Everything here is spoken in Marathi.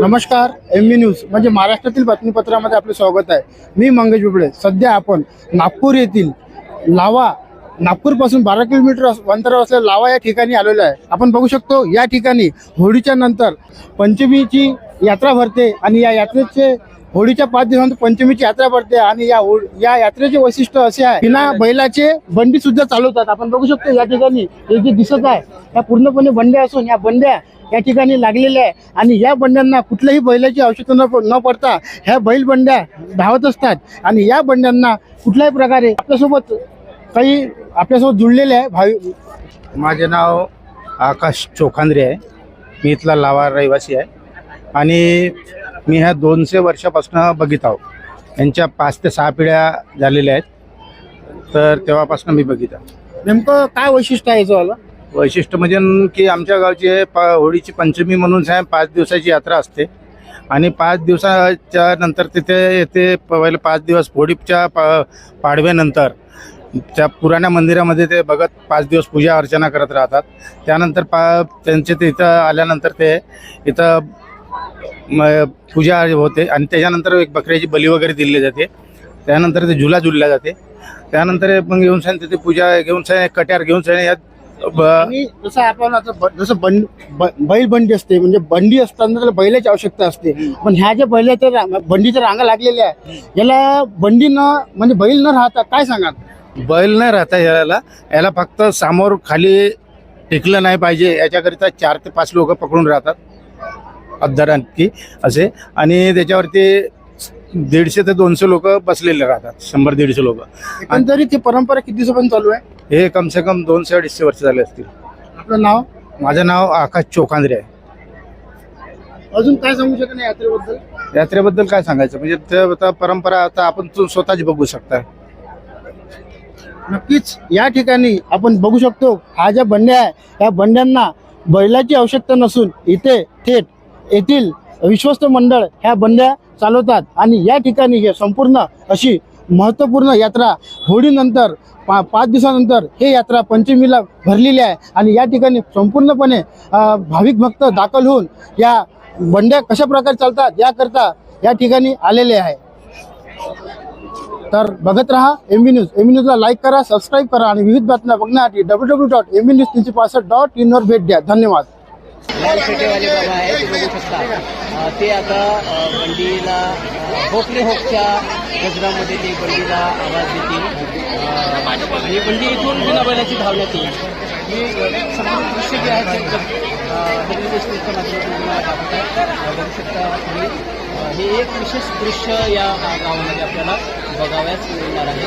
नमस्कार एम बी न्यूज म्हणजे महाराष्ट्रातील बातमीपत्रामध्ये आपले स्वागत आहे. मी मंगेश बिबळे. सध्या आपण नागपूर येथील लावा नागपूरपासून बारा किलोमीटर अंतरावर असलेल्या लावा या ठिकाणी आलेलो आहे. आपण बघू शकतो या ठिकाणी होळीच्या नंतर पंचमीची यात्रा भरते आणि या यात्रेचे होळीच्या पाच दिवसानंतर पंचमीची यात्रा पडते आणि या या यात्रेचे वैशिष्ट्य असे आहे बिना बैलाचे बंडी सुद्धा चालवतात. आपण बघू शकतो या ठिकाणी हे जे दिसत आहे या पूर्णपणे बंड्या असून या बंड्या या ठिकाणी लागलेल्या आहे. आणि या बंड्यांना कुठल्याही बैलाची आवश्यकता न न पडता ह्या बैल बंड्या धावत असतात. आणि या बंड्यांना कुठल्याही प्रकारे आपल्यासोबत काही आपल्यासोबत जुळलेले आहे भावी माझे नाव आकाश चोखांद्रे आहे. मी इथला लावा रहिवासी आहे. आणि मी ह्या दोनशे वर्षापासून बघित आहो. यांच्या पाच ते सहा पिढ्या झालेल्या आहेत. तर तेव्हापासून मी बघित आहो. नेमकं काय वैशिष्ट्य आहे याचं? वैशिष्ट्य म्हणजे की आमच्या गावची हे प होळीची पंचमी म्हणून साहेब पाच दिवसाची यात्रा असते. आणि पाच दिवसाच्या नंतर तिथे येते पहिले पाच दिवस होळीच्या पा पाडव्यानंतर त्या पुराण्या मंदिरामध्ये ते बघत पाच दिवस पूजा अर्चना करत राहतात. त्यानंतर पा त्यांचे ते इथं आल्यानंतर ते इथं पूजा होते आणि त्याच्यानंतर एक बकऱ्याची बली वगैरे दिली जाते. त्यानंतर ते झुला झुलल्या जाते. त्यानंतर मग घेऊन सायन तिथे पूजा घेऊन सायन कट्यार घेऊन सायन यात आणि जसं आपण आता जसं बंड बैल बंडी असते म्हणजे बंडी असताना त्याला बैलाची आवश्यकता असते. पण ह्या ज्या बैलाच्या बंडीच्या रांगा लागलेल्या आहे याला बंडी न म्हणजे बैल न राहता काय सांगाल? बैल नाही राहता याला. याला फक्त समोर खाली टिकलं नाही पाहिजे याच्याकरिता चार ते पाच लोक पकडून राहतात. अद्दारांकी असे. आणि त्याच्यावरती दीडशे ते दोनशे लोक बसलेले राहतात. शंभर दीडशे लोक. एकंदरीत ही परंपरा किती दिवसापर्यंत चालू आहे? हे कमसे कम दोनशे अडीचशे वर्ष झाले असतील. आपलं नाव? माझं नाव आकाश चोखांद्रे आहे. अजून काय सांगू शकत नाही यात्रेबद्दल? यात्रेबद्दल काय सांगायचं? म्हणजे ते आता परंपरा आता आपण तू स्वतःच बघू शकता. नक्कीच या ठिकाणी आपण बघू शकतो हा ज्या बंड्या आहे या बंड्यांना बैलाची आवश्यकता नसून इथे थेट येथील विश्वस्त मंडळ ह्या बंड्या चालवतात. आणि या ठिकाणी हे संपूर्ण अशी महत्त्वपूर्ण यात्रा होळीनंतर पा पाच दिवसानंतर हे यात्रा पंचमीला भरलेली आहे. आणि या ठिकाणी संपूर्णपणे भाविक भक्त दाखल होऊन या बंड्या कशा प्रकारे चालतात याकरता या ठिकाणी आलेले आहे. तर बघत राहा M B news M B न्यूजला लाईक करा सबस्क्राईब करा आणि विविध बातम्या बघण्यासाठी W W dot M B news तीनशे पासष्ट डॉट इनवर भेट द्या. धन्यवाद. लाल फेटेवाले बाबा आहे ते बघू शकता. ते आता बंडीला होपले होपच्या गजरामध्ये ते बंडीला आवाज देतील. आणि बंडी इथून बिना बैलाची धावण्यात येईल. ही संपूर्ण दृश्य जे आहे ते रेल्वे देशमुखच्या माध्यमातून तुम्हाला दाखवत आहे बघू शकता तुम्ही. हे एक विशेष दृश्य या गावामध्ये आपल्याला बघावयास मिळणार आहे.